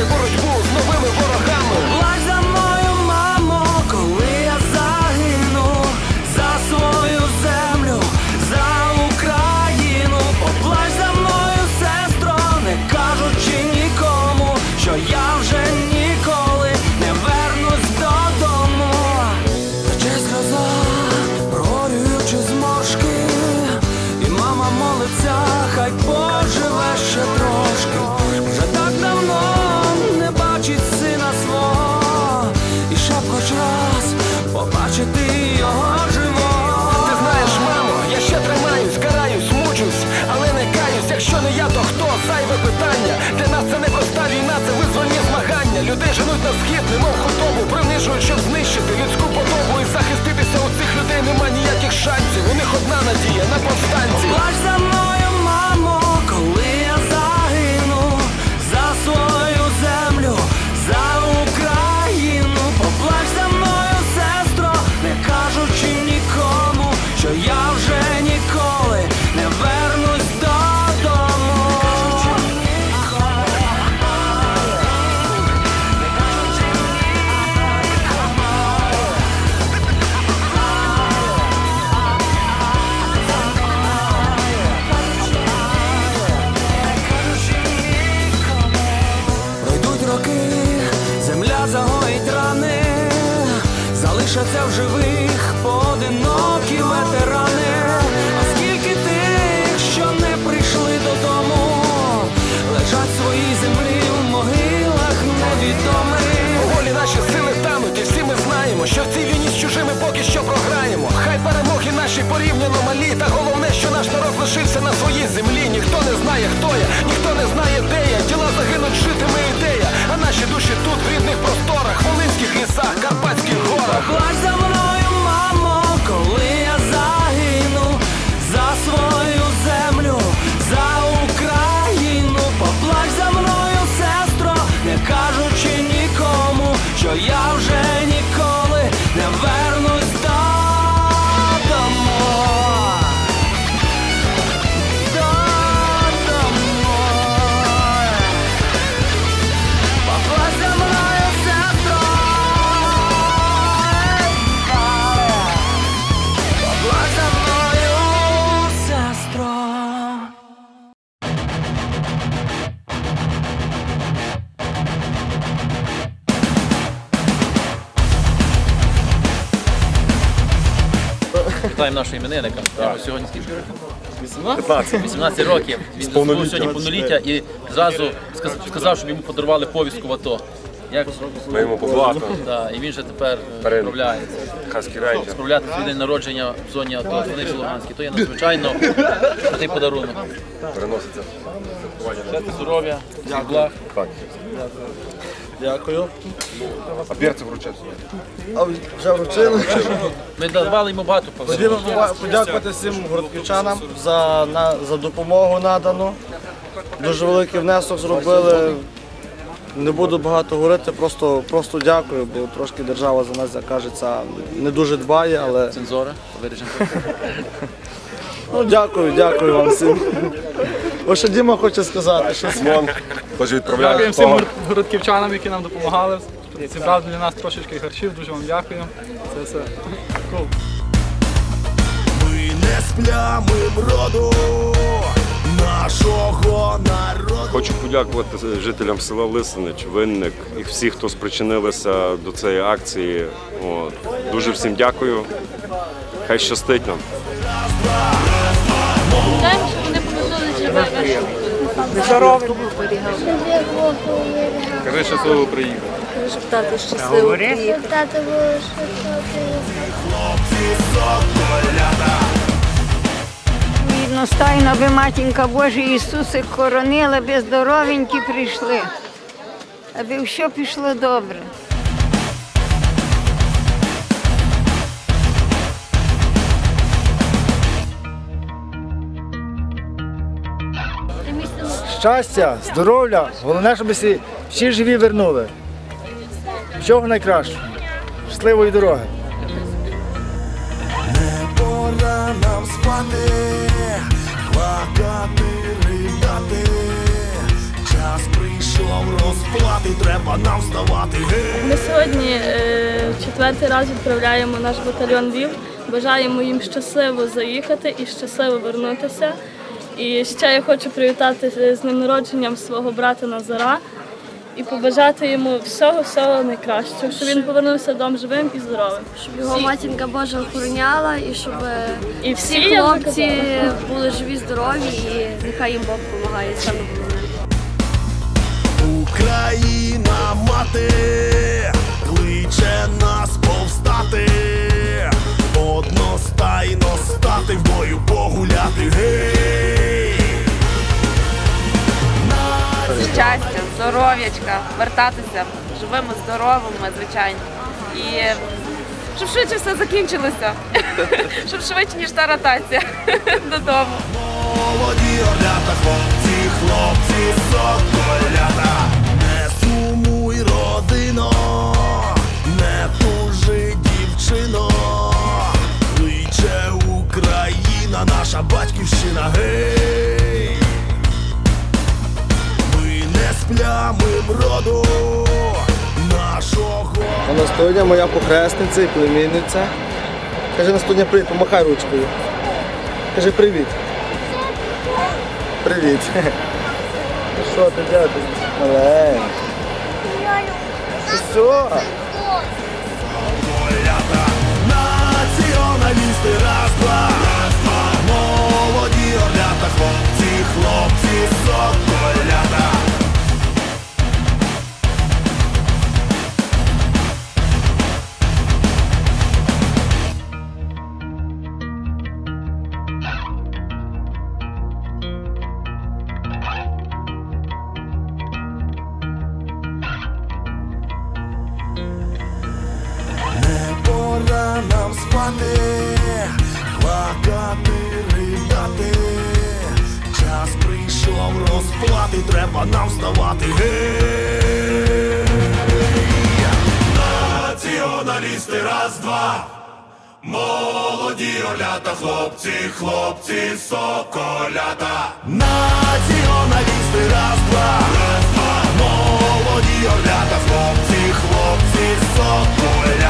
почати Женуть на схід, немов худобу, принижують, щоб знищити людську подобу і захиститися у цих людей нема ніяких шансів. У них одна надія на повстанці. Плач за мною, порівняно малі, та головне, що наш народ лишився на своїй землі. Ніхто не знає, хто я, ніхто не знає, де я. Тіла загинуть, житиме ідея. А наші душі тут, в рідних просторах, волинських лісах, Вітаємо нашого іменинника. Йому Сьогодні скільки років? 18. 18 років. Він був сьогодні повноліття і зразу сказ- сказав, щоб йому подарували повістку в АТО. Як Ми йому поплатимо. да, і він же тепер е, Перед- справляється. Хаски Рейнджер. Справляти свій день народження в зоні АТО, Станиці Луганській. То є надзвичайно крутий подарунок. Переноситься. Щастя, здоров'я, всіх благ. Так. Дякую. А перці вручати. А вже вручили. Ми давали йому багато Хотів подарунків. подякувати всім городківчанам за, на, за допомогу надану. Дуже великий внесок зробили. Не буду багато говорити, просто, просто дякую, бо трошки держава за нас, як кажеться, не дуже дбає, але Цензора, вирішимо. ну, дякую, дякую вам всім. Ось що Діма хоче сказати, щось. Вон, теж відправляє. Дякуємо всім городківчанам, які нам допомагали. Зібрав для нас трошечки харчів, дуже вам дякую. Це все. Cool. Ми не сплямим роду нашого народу. Хочу подякувати жителям села Лисинич, Винник і всі, хто спричинилися до цієї акції. От. Дуже всім дякую. Хай щастить нам. Знаємо, що вони повернули живе вашу Кажи щасливо приїхав. щоб тато щасливо приїхав. Тато було, Відностайно би матінка Божа Ісусе коронила, би здоровенькі прийшли, аби все пішло добре. Щастя, здоров'я, головне, щоб всі, всі живі вернули. Всього найкращого. Щасливої дороги. Не пора нам спати, прийшов розплати, треба нам вставати. Ми сьогодні е, четвертий раз відправляємо наш батальйон Львів. Бажаємо їм щасливо заїхати і щасливо вернутися. І ще я хочу привітати з днем народженням свого брата Назара і побажати йому всього всього найкращого, щоб він повернувся додому живим і здоровим. щоб його матінка Божа охороняла і щоб е, І всі, всі хлопці були живі, здорові і нехай їм Бог допомагає саме головне. Україна мати кличе нас повстати, одностайно стати в бою погуляти. Гей! щастя, здоров'ячка, вертатися живими, здоровими, звичайно. І щоб швидше все закінчилося, щоб швидше, ніж та ротація додому. Молоді орлята, хлопці, хлопці, не сплямим роду нашого. А на студія моя похресниця і племінниця. Каже, на студія привіт, помахай ручкою. Каже привіт. Привіт. Ну Що ти дядя? Але? Що? плакати, плакати, ридати, час прийшов розплати, треба нам вставати. Націоналісти, раз, два, молоді олята, хлопці, хлопці, соколята, націоналісти, раз, два, раз, два, молоді олята, хлопці, хлопці, соколята.